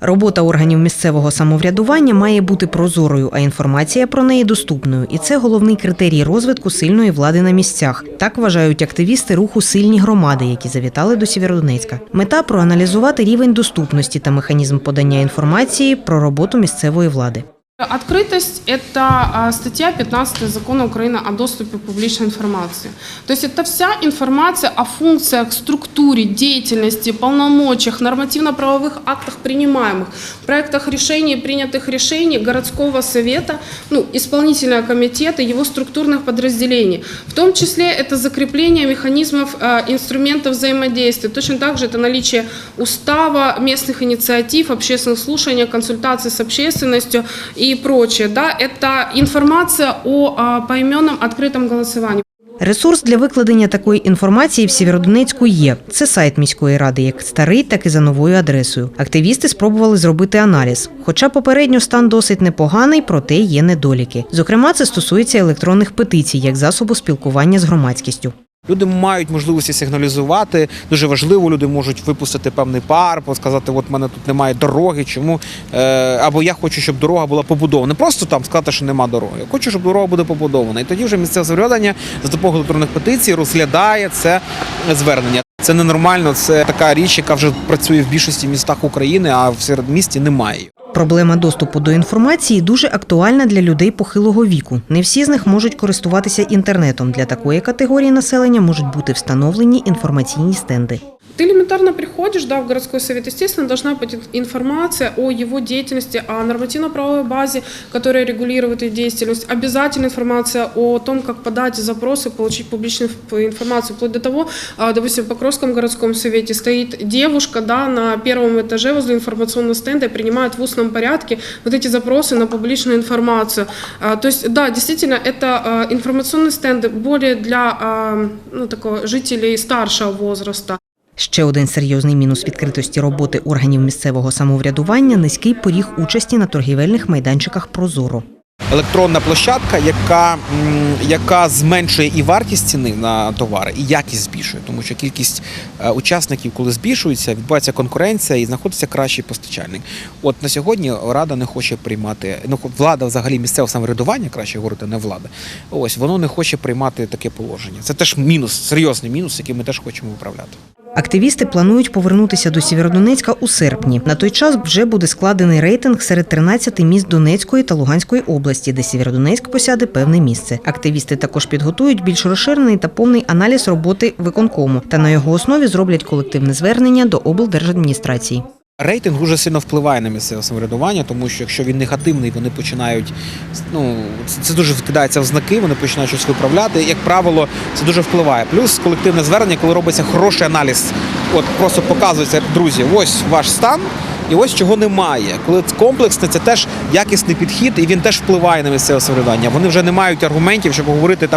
Робота органів місцевого самоврядування має бути прозорою, а інформація про неї доступною. І це головний критерій розвитку сильної влади на місцях. Так вважають активісти руху Сильні громади, які завітали до Сєвєродонецька. Мета проаналізувати рівень доступності та механізм подання інформації про роботу місцевої влади. Открытость – это а, статья 15 Закона Украины о доступе к публичной информации. То есть это вся информация о функциях, структуре, деятельности, полномочиях, нормативно-правовых актах принимаемых, проектах решений, принятых решений городского совета, ну, исполнительного комитета, его структурных подразделений. В том числе это закрепление механизмов, э, инструментов взаимодействия. Точно так же это наличие устава, местных инициатив, общественных слушаний, консультаций с общественностью и прочее. Да? Это информация о поименном открытом голосовании. Ресурс для викладення такої інформації в Сєвєродонецьку є. Це сайт міської ради, як старий, так і за новою адресою. Активісти спробували зробити аналіз. Хоча попередньо стан досить непоганий, проте є недоліки. Зокрема, це стосується електронних петицій як засобу спілкування з громадськістю. Люди мають можливості сигналізувати. Дуже важливо, люди можуть випустити певний пар, сказати, от мене тут немає дороги, чому е, або я хочу, щоб дорога була побудована. Не просто там сказати, що нема дороги. Я хочу, щоб дорога буде побудована. І тоді вже місцеве самоврядування за допомогою електронних петицій розглядає це звернення. Це ненормально. Це така річ, яка вже працює в більшості містах України, а в середмісті немає. Проблема доступу до інформації дуже актуальна для людей похилого віку. Не всі з них можуть користуватися інтернетом. Для такої категорії населення можуть бути встановлені інформаційні стенди. Ты элементарно приходишь да, в городской совет, естественно, должна быть информация о его деятельности, о нормативно-правовой базе, которая регулирует их деятельность, обязательно информация о том, как подать запросы, получить публичную инф- информацию, вплоть до того, а, допустим, в Покровском городском совете стоит девушка да, на первом этаже возле информационного стенда и принимает в устном порядке вот эти запросы на публичную информацию. А, То есть, да, действительно, это а, информационные стенды более для ну, такого, жителей старшего возраста. Ще один серйозний мінус відкритості роботи органів місцевого самоврядування низький поріг участі на торгівельних майданчиках Прозоро. електронна площадка, яка, яка зменшує і вартість ціни на товари, і якість збільшує, тому що кількість е, учасників, коли збільшується, відбувається конкуренція і знаходиться кращий постачальник. От на сьогодні рада не хоче приймати. Ну влада, взагалі місцеве самоврядування, краще говорити, не влада. Ось воно не хоче приймати таке положення. Це теж мінус, серйозний мінус, який ми теж хочемо виправляти. Активісти планують повернутися до Сєвєродонецька у серпні. На той час вже буде складений рейтинг серед 13 міст Донецької та Луганської області, де Сєвєродонецьк посяде певне місце. Активісти також підготують більш розширений та повний аналіз роботи виконкому та на його основі зроблять колективне звернення до облдержадміністрації. Рейтинг дуже сильно впливає на місцеве самоврядування, тому що якщо він негативний, вони починають ну це- дуже вкидається в знаки, вони починають щось виправляти. Як правило, це дуже впливає. Плюс колективне звернення, коли робиться хороший аналіз, от просто показується, друзі, ось ваш стан. І ось чого немає. Коли це комплексне, це теж якісний підхід, і він теж впливає на місцеве самоврядування. Вони вже не мають аргументів, щоб говорити там.